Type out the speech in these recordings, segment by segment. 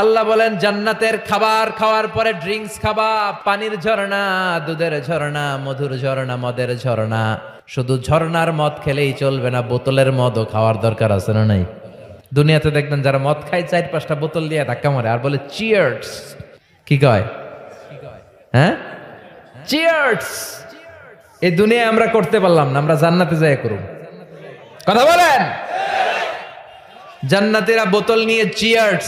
আল্লাহ বলেন, জান্নাতের খাবার খাওয়ার পরে ড্রিঙ্কস খাবা, পানির ঝর্ণা, দুধের ঝর্ণা, মধুর ঝর্ণা, মদের ঝর্ণা। শুধু ঝর্ণার মদ খেলেই চলবে না, বোতলের মদও খাওয়ার দরকার আছে না নাই? দুনিয়াতে দেখবেন যারা মদ খায়, চার পাঁচটা বোতল দিয়ে ধাক্কা মারে, আর বলে চিয়ার্স কি কয়? হ্যাঁ? চিয়ার্স এই দুনিয়ায় আমরা করতে পারলাম না, আমরা জান্নাতে যাই করুন কথা বলেন? জান্নাতেরা বোতল নিয়ে চিয়ার্স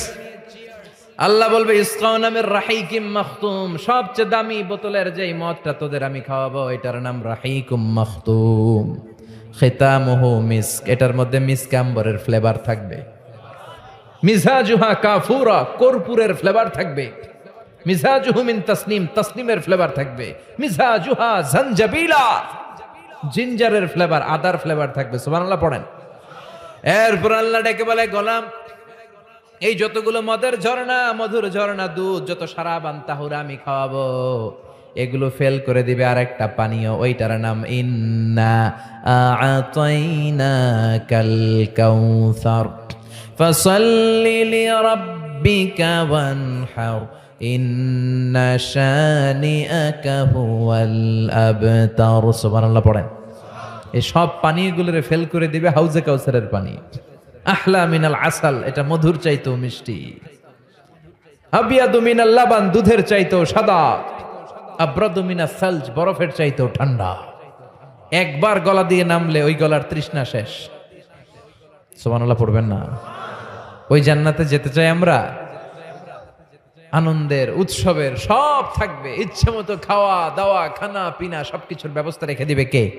আল্লাহ বলবে ইসকাউ নামের রাহিকিম মাখতুম। সবচেয়ে দামি বোতলের যেই মদটা তোদের আমি খাওয়াবো, এটার নাম রাহিকুম মাখতুম। খেতামহু মিস্ক, এটার মধ্যে মিস্ক আম্বরের ফ্লেভার থাকবে। মিজাজুহা কাফুরা, কর্পূরের ফ্লেভার থাকবে। মিজাজুহু মিন তসনিম, তসনিমের ফ্লেভার থাকবে। মিজাজুহা জঞ্জাবিলা জিঞ্জারের ফ্লেভার, আদার ফ্লেভার থাকবে। সুবহানাল্লাহ, পড়েন। এরপর আল্লাহ ডেকে বলে, গোলাম এই যতগুলো মদের ঝর্ণা, মধুর ঝর্ণা, দুধ, যত সারা বান্তাহুরা আমি খাওয়াবো। এগুলো ফেল করে দিবে আর একটা পানীয়, ওইটার নাম ইন্না কাল ইন্না পড়েন। এই সব পানীয়গুলোরে ফেল করে দিবে হাউজে কাউসারের পানি আহলা মিনাল আসাল, এটা মধুর চাইতো মিষ্টি। মিনাল লাবান, দুধের চাইতো সাদা। আব্রাদু মিনা সালজ, বরফের চাইতো ঠান্ডা। একবার গলা দিয়ে নামলে ওই গলার তৃষ্ণা শেষ। সুবহানাল্লাহ, পড়বেন না। ওই জান্নাতে যেতে চাই আমরা। আনন্দের, উৎসবের, সব থাকবে। ইচ্ছে মতো খাওয়া, দাওয়া, খানা, পিনা, সবকিছুর ব্যবস্থা রেখে দিবে কে?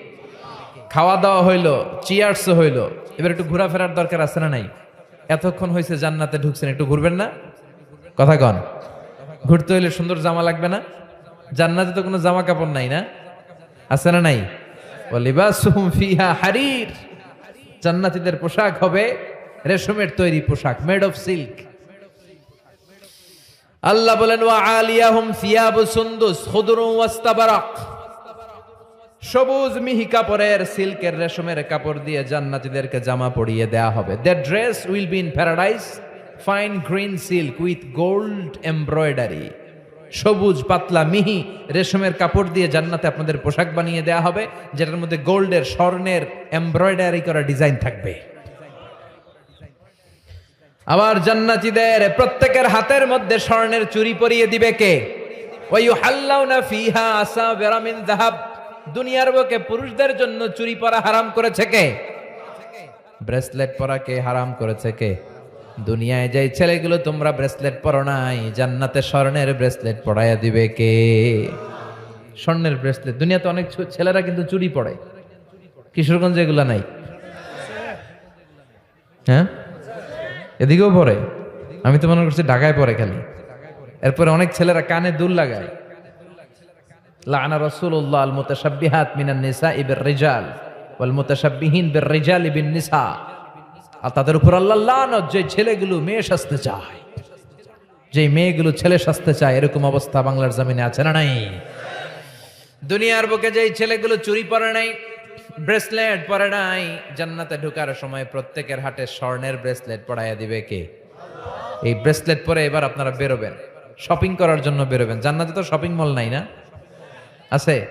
খাওয়া দাওয়া হইল চিয়ার্স হইল। এবার একটু ঘোরাফেরার দরকার আছে না নাই? এতক্ষণ হয়েছে জান্নাতে ঢুকছেন, একটু ঘুরবেন না? কথা কন। ঘুরতে হইলে সুন্দর জামা লাগবে না? জান্নাতে তো কোনো জামা কাপড় নাই না? আছে না নাই? ফিহা হারির। জান্নাতীদের পোশাক হবে রেশমের তৈরি পোশাক মেড অফ সিল্ক আল্লাহ বলেন, ওয়া আলিয়াহুম সিয়াবু সুন্দুস খুদরুম ওয়াস্তাবারাক। সবুজ মিহি কাপড়ের সিল্কের রেশমের কাপড় দিয়ে জান্নাতীদেরকে জামা পরিয়ে দেয়া হবে। The dress will be in paradise fine green silk with gold embroidery সবুজ পাতলা মিহি রেশমের কাপড় দিয়ে জান্নাতে আপনাদের পোশাক বানিয়ে দেয়া হবে, যেটার মধ্যে গোল্ডের স্বর্ণের এমব্রয়ডারি করা ডিজাইন থাকবে। আবার জান্নাতীদের প্রত্যেকের হাতের মধ্যে স্বর্ণের চুরি পরিয়ে দিবে কে? ওই হাল্লাউনা ফিহা আসা বেরামিন জাহাব দুনিয়ার বুকে পুরুষদের জন্য চুরি পরা হারাম করেছে কে? ব্রেসলেট পরা কে হারাম করেছে কে? দুনিয়ায় যাই ছেলেগুলো তোমরা ব্রেসলেট পরো নাই, জান্নাতে স্বর্ণের ব্রেসলেট পরাইয়া দিবে কে? স্বর্ণের ব্রেসলেট। দুনিয়াতে অনেক ছেলেরা কিন্তু চুরি পড়ে। কিশোরগঞ্জে এগুলা নাই। হ্যাঁ? এদিকেও পরে আমি তো মনে করছি ঢাকায় পরে খালি। এরপরে অনেক ছেলেরা কানে দুল লাগায়। লানা রাসূলুল্লাহ আল মুতাশাব্বিহাত মিনান নিসা ইবির রিজাল ওয়াল মুতাশাব্বিহিন বির রিজাল বিন নিসা আর তাদের উপর আল্লাহ লানত যে ছেলেগুলো মেয়ে সাজতে চায়। যে মেয়েগুলো ছেলে সাজতে চায়, এরকম অবস্থা বাংলার জমিনে আছে না নাই? দুনিয়ার বুকে যেই ছেলেগুলো চুরি পরে নাই, ব্রেসলেট পরে নাই, জান্নাতে ঢোকার সময় প্রত্যেকের হাতে স্বর্ণের ব্রেসলেট পরাইয়া দিবে কে? এই ব্রেসলেট পরে এবার আপনারা বেরোবেন। শপিং করার জন্য বেরোবেন। জান্নাতে তো শপিং মল নাই না? আছে?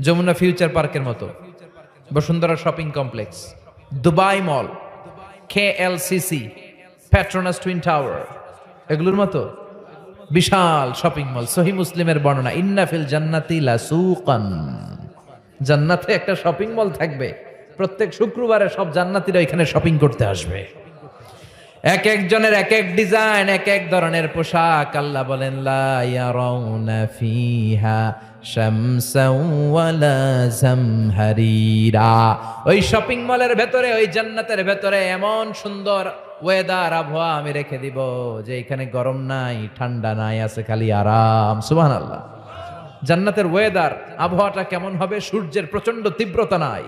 যমুনা ফিউচার পার্কের মতো। Bashundhara shopping complex. Dubai mall. K L CC Petronas twin tower. এগুলোর মতো। বিশাল শপিং মল। সহি মুসলিমের বর্ণনা ইন্নাফিল জান্নাতি লাসুকান। জান্নাতে একটা শপিং মল থাকবে। প্রত্যেক শুক্রবারে সব জান্নাতিরা এখানে শপিং করতে আসবে। এক একজনের এক এক ডিজাইন, এক এক ধরনের পোশাক। আল্লাহ বলেন ওই শপিং মলের ভেতরে, ওই জান্নাতের ভেতরে এমন সুন্দর ওয়েদার আবহাওয়া আমি রেখে দিব, যে এখানে গরম নাই, ঠান্ডা নাই, আছে খালি আরাম। সুবহানাল্লাহ। জান্নাতের ওয়েদার আবহাওয়াটা কেমন হবে? সূর্যের প্রচণ্ড তীব্রতা নাই,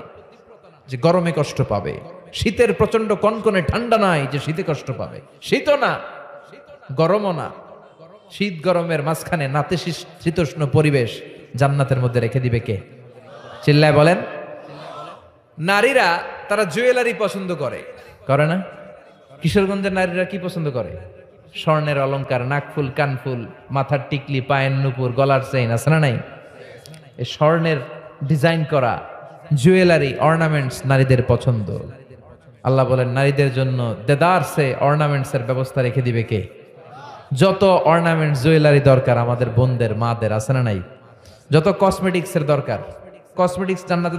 যে গরমে কষ্ট পাবে। শীতের প্রচণ্ড কনকনে ঠান্ডা নাই যে শীতে কষ্ট পাবে। শীতও না, গরমও না। শীত গরমের মাঝখানে নাতে শীতোষ্ণ পরিবেশ জান্নাতের মধ্যে রেখে দিবে কে? চিল্লায় বলেন। নারীরা তারা জুয়েলারি পছন্দ করে। করে না? কিশোরগঞ্জের নারীরা কি পছন্দ করে? স্বর্ণের অলংকার, নাকফুল, কানফুল, মাথার টিকলি, পায়ের নুপুর, গলার চেইন, আছে না নাই? স্বর্ণের ডিজাইন করা জুয়েলারি, অর্নামেন্টস নারীদের পছন্দ। আল্লাহ বলেন, নারীদের জন্য দেদারসে অর্নামেন্টস এর ব্যবস্থা রেখে দিবে কে? যত অর্নামেন্ট জুয়েলারি দরকার আমাদের বোনদের, মাদের, আছে না নাই? যত কসমেটিক্স এর দরকার কসমেটিক্স জান্নাতে